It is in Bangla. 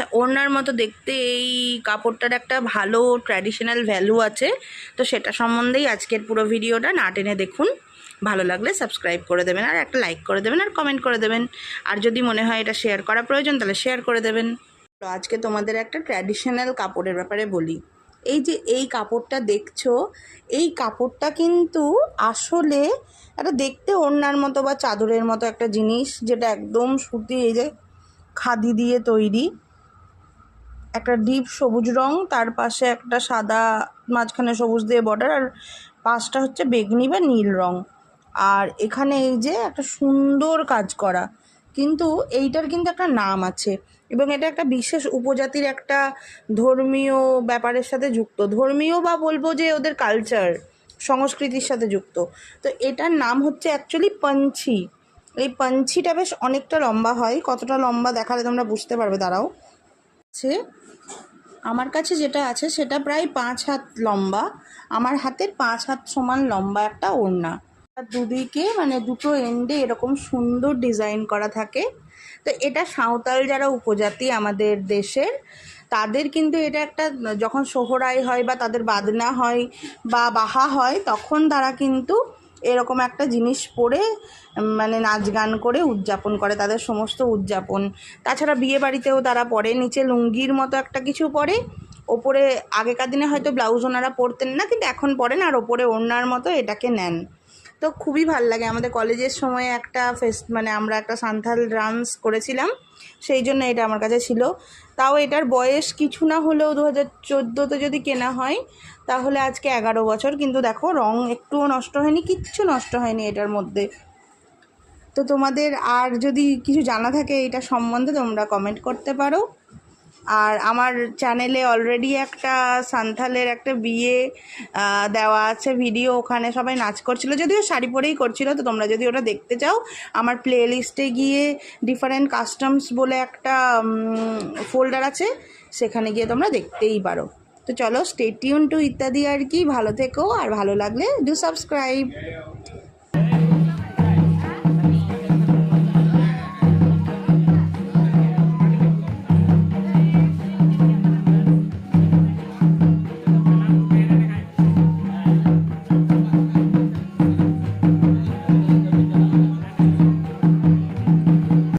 আচ্ছা ওড়নার মতো দেখতে এই কাপড়টার একটা ভালো ট্র্যাডিশনাল ভ্যালু আছে। তো সেটা সম্বন্ধেই আজকের পুরো ভিডিওটা না টেনে দেখুন। ভালো লাগলে সাবস্ক্রাইব করে দেবেন আর একটা লাইক করে দেবেন আর কমেন্ট করে দেবেন। আর যদি মনে হয় এটা শেয়ার করা প্রয়োজন, তাহলে শেয়ার করে দেবেন। তো আজকে তোমাদের একটা ট্র্যাডিশনাল কাপড়ের ব্যাপারে বলি। এই যে এই কাপড়টা দেখছ, এই কাপড়টা কিন্তু আসলে একটা দেখতে ওড়নার মতো বা চাদরের মতো একটা জিনিস, যেটা একদম সুতি, এই যে খাদি দিয়ে তৈরি। একটা ডিপ সবুজ রং, তার পাশে একটা সাদা মাঝখানে সবুজ দিয়ে বর্ডার আর পাশটা হচ্ছে বেগনি বা নীল রং। আর এখানে এই যে একটা সুন্দর কাজ করা, কিন্তু এইটার কিন্তু একটা নাম আছে এবং এটা একটা বিশেষ উপজাতির একটা ধর্মীয় ব্যাপারের সাথে যুক্ত। ধর্মীয় বা বলব যে ওদের কালচার সংস্কৃতির সাথে যুক্ত। তো এটার নাম হচ্ছে অ্যাকচুয়ালি পাঞ্ছি। এই পাঞ্ছিটা বেশ অনেকটা লম্বা হয়, কতটা লম্বা দেখালে তোমরা বুঝতে পারবে, দাঁড়াও। আছে আমার কাছে যেটা আছে সেটা প্রায় পাঁচ হাত লম্বা, আমার হাতের পাঁচ হাত সমান লম্বা একটা ওড়না। দুদিকে মানে দুটো এন্ডে এরকম সুন্দর ডিজাইন করা থাকে। তো এটা সাঁওতাল যারা উপজাতি আমাদের দেশের, তাদের কিন্তু এটা একটা, যখন সোহরাই হয় বা তাদের বাদনা হয় বা বাহা হয়, তখন তারা কিন্তু এরকম একটা জিনিস পরে মানে নাচ গান করে উদযাপন করে, তাদের সমস্ত উদযাপন। তাছাড়া বিয়ে বাড়িতেও তারা পরে নিচে লুঙ্গির মতো একটা কিছু পরে ওপরে আগেকার দিনে হয়তো ব্লাউজ ওনারা পরতেন না, কিন্তু এখন পরেন আর ওপরে ওড়নার মতো এটাকে নেন। তো খুবই ভালো লাগে। আমাদের কলেজের সময় একটা ফেস্ট মানে আমরা একটা সান্থাল ডান্স করেছিলাম, সেই জন্য এটা আমার কাছে ছিল। তাও এটার বয়স কিছু না হলেও দু হাজার চোদ্দোতে যদি কেনা হয়, তাহলে আজকে এগারো বছর। কিন্তু দেখো, রং একটুও নষ্ট হয়নি, কিচ্ছু নষ্ট হয়নি এটার মধ্যে। তো তোমাদের আর যদি কিছু জানা থাকে, এটা সম্বন্ধে তোমরা কমেন্ট করতে পারো। আর আমার চ্যানেলে অলরেডি একটা সান্থালের একটা বিয়ে দেওয়া আছে ভিডিও ওখানে সবাই নাচ করছিল। যদিও শাড়ি পরেই করছিল, তো তোমরা যদি ওটা দেখতে চাও, আমার প্লে লিস্টে গিয়ে ডিফারেন্ট কাস্টমস বলে একটা ফোল্ডার আছে, সেখানে গিয়ে তোমরা দেখতেই পারো। তো চলো স্টেটিউন টু ইত্যাদি আর কি। ভালো থেকো, আর ভালো লাগলে ডু সাবস্ক্রাইব